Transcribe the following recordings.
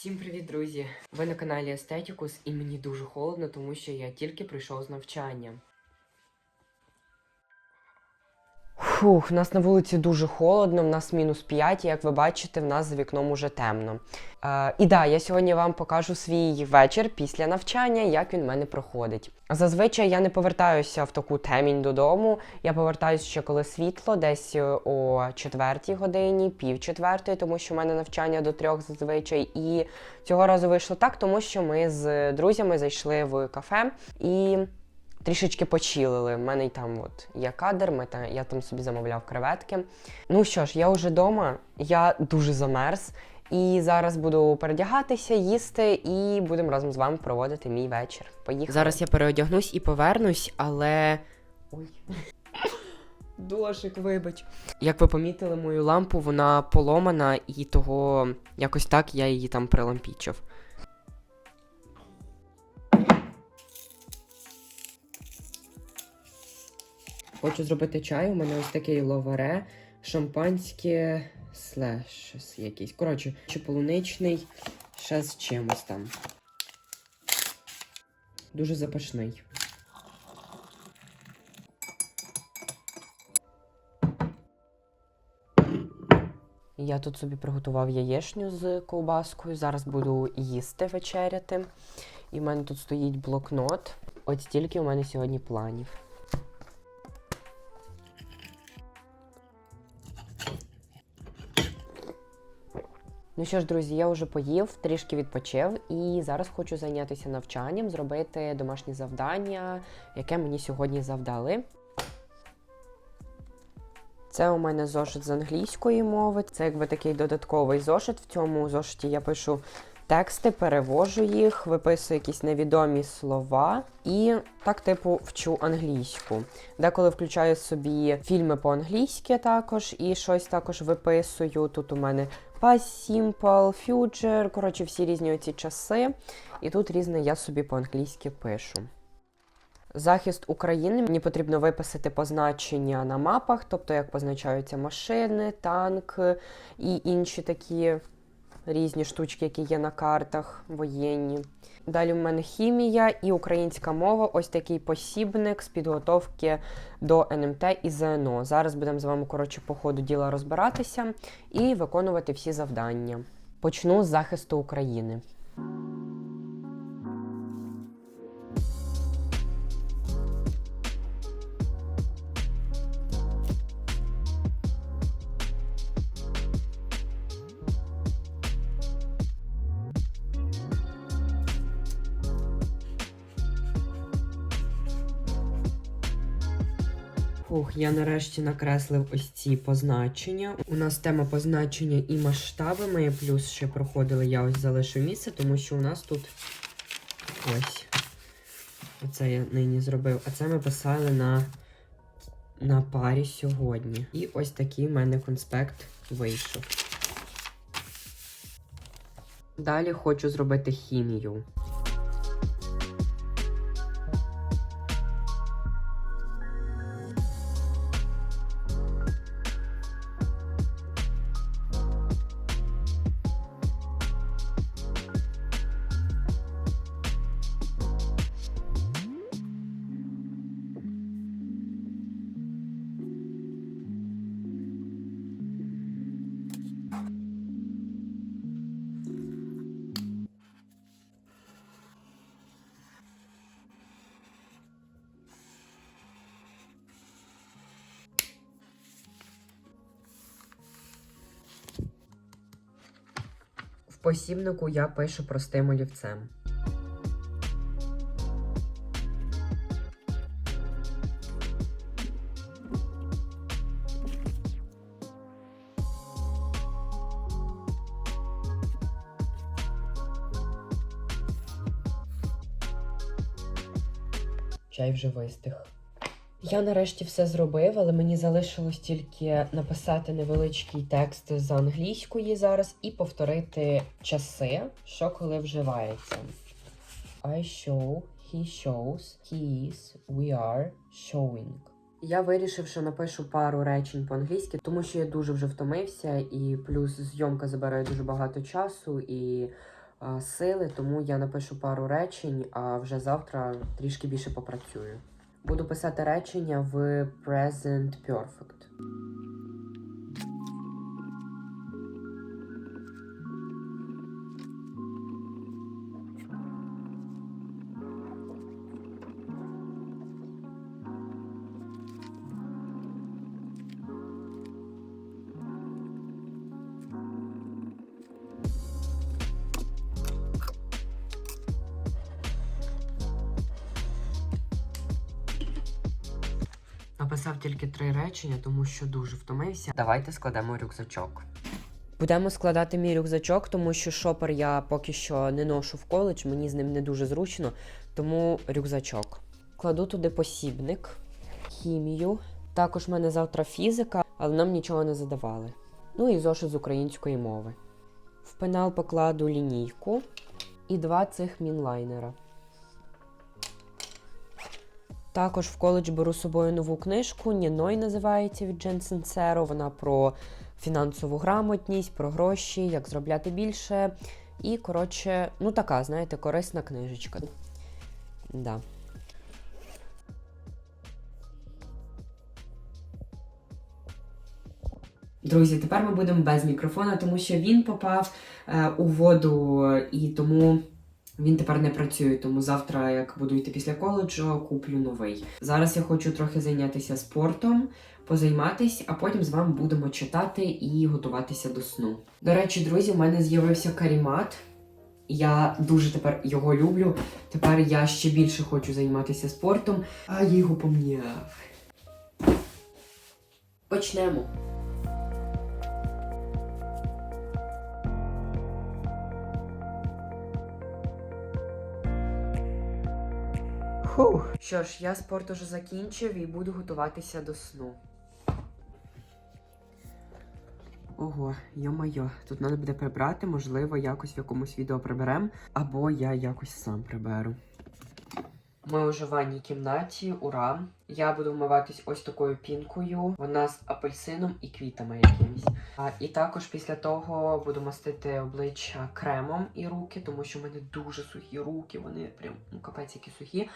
Всім привіт, друзі! Ви на каналі Естетікус, і мені дуже холодно, тому що я тільки прийшов з навчання. Фух, у нас на вулиці дуже холодно, в нас мінус 5, і як ви бачите, в нас за вікном уже темно. Е, і да, я сьогодні вам покажу свій вечір після навчання, як він в мене проходить. Зазвичай я не повертаюся в таку темінь додому. Я повертаюся ще коли світло, десь е, о четвертій годині, пів четвертої, тому що в мене навчання до трьох зазвичай. І цього разу вийшло так, тому що ми з друзями зайшли в кафе і трішечки почілили. У мене й там от є кадр, ми та, я там собі замовляв креветки. Ну що ж, я вже вдома, я дуже замерз. І зараз буду передягатися, їсти, і будемо разом з вами проводити мій вечір. Поїхали. Зараз я переодягнусь і повернусь, але. Ой. Дошик, вибач. Як ви помітили, мою лампу вона поломана, і того якось так я її там прилампічив. Хочу зробити чай. У мене ось такий ловаре, шампанське слеш якийсь. Коротше, чи полуничний, ще з чимось там. Дуже запашний. Я тут собі приготував яєшню з ковбаскою. Зараз буду їсти вечеряти. І в мене тут стоїть блокнот. От стільки у мене сьогодні планів. Ну що ж, друзі, я вже поїв, трішки відпочив, і зараз хочу зайнятися навчанням, зробити домашнє завдання, яке мені сьогодні завдали. Це у мене зошит з англійської мови. Це якби такий додатковий зошит. В цьому зошиті я пишу тексти, перевожу їх, виписую якісь невідомі слова і так, типу, вчу англійську. Деколи включаю собі фільми по-англійськи також і щось також виписую. Тут у мене past simple, future, коротше, всі різні оці часи. І тут різне я собі по-англійськи пишу. Захист України мені потрібно виписати позначення на мапах, тобто як позначаються машини, танк і інші такі різні штучки, які є на картах воєнні. Далі в мене хімія і українська мова, ось такий посібник з підготовки до НМТ і ЗНО. Зараз будемо з вами, коротше, по ходу діла розбиратися і виконувати всі завдання. Почну з захисту України. Фух, я нарешті накреслив ось ці позначення. У нас тема позначення і масштаби. Ми плюс ще проходили, я ось залишу місце, тому що у нас тут ось. Оце я нині зробив. А це ми писали на, на парі сьогодні. І ось такий в мене конспект вийшов. Далі хочу зробити хімію. Посібнику я пишу простим олівцем. Чай вже вистих. Я нарешті все зробив, але мені залишилось тільки написати невеличкий текст з англійської зараз і повторити часи, що коли вживається. I show, he shows, he is, we are showing. Я вирішив, що напишу пару речень по-англійськи, тому що я дуже вже втомився, і плюс зйомка забирає дуже багато часу, і а, сили, тому я напишу пару речень, а вже завтра трішки більше попрацюю. Буду писати речення в Present Perfect. Написав тільки три речення, тому що дуже втомився. Давайте складемо рюкзачок. Будемо складати мій рюкзачок, тому що шопер я поки що не ношу в коледж, мені з ним не дуже зручно, тому рюкзачок. Кладу туди посібник, хімію. Також в мене завтра фізика, але нам нічого не задавали. Ну і зошит з української мови. В пенал покладу лінійку і два цих мінлайнера. Також в коледж беру з собою нову книжку. Ніной називається від Джен Сенсеро. Вона про фінансову грамотність, про гроші, як зробляти більше. І, коротше, ну така, знаєте, корисна книжечка. Да. Друзі, тепер ми будемо без мікрофона, тому що він попав е, у воду і тому він тепер не працює. Тому завтра, як буду йти після коледжу, куплю новий. Зараз я хочу трохи зайнятися спортом, позайматись, а потім з вами будемо читати і готуватися до сну. До речі, друзі, у мене з'явився карімат. Я дуже тепер його люблю. Тепер я ще більше хочу займатися спортом, а я його помняв. Почнемо. Фух. Що ж, я спорт уже закінчив і буду готуватися до сну. Ого, йо-майо, тут треба буде прибрати, можливо, якось в якомусь відео приберемо, або я якось сам приберу. Ми вже в ванній кімнаті, ура. Я буду вмиватись ось такою пінкою. Вона з апельсином і квітами якимись. А, і також після того буду мастити обличчя кремом і руки, тому що в мене дуже сухі руки, вони прям ну капець які сухі.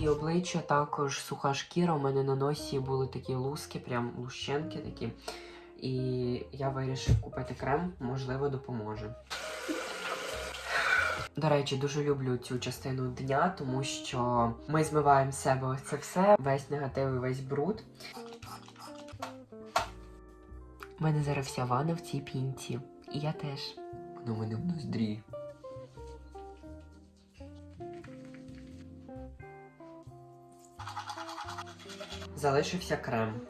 І обличчя також суха шкіра. У мене на носі були такі луски, прям лущенки такі. І я вирішив купити крем, можливо, допоможе. До речі, дуже люблю цю частину дня, тому що ми змиваємо з себе це все, весь негатив і весь бруд. У мене зараз вся ванна в цій пінці. І я теж. Воно в мене в ноздрі. Залишився крем.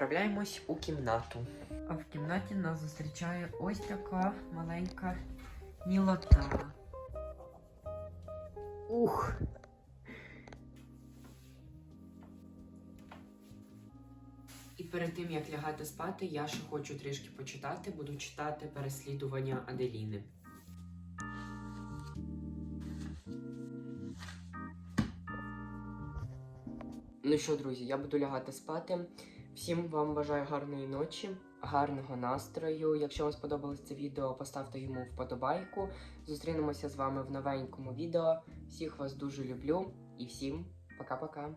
Відправляємось у кімнату. А в кімнаті нас зустрічає ось така маленька мілота. Ух. І перед тим як лягати спати, я ще хочу трішки почитати. Буду читати переслідування Аделіни. Ну що, друзі, я буду лягати спати. Всім вам бажаю гарної ночі, гарного настрою. Якщо вам сподобалось це відео, поставте йому вподобайку. Зустрінемося з вами в новенькому відео. Всіх вас дуже люблю і всім пока-пока.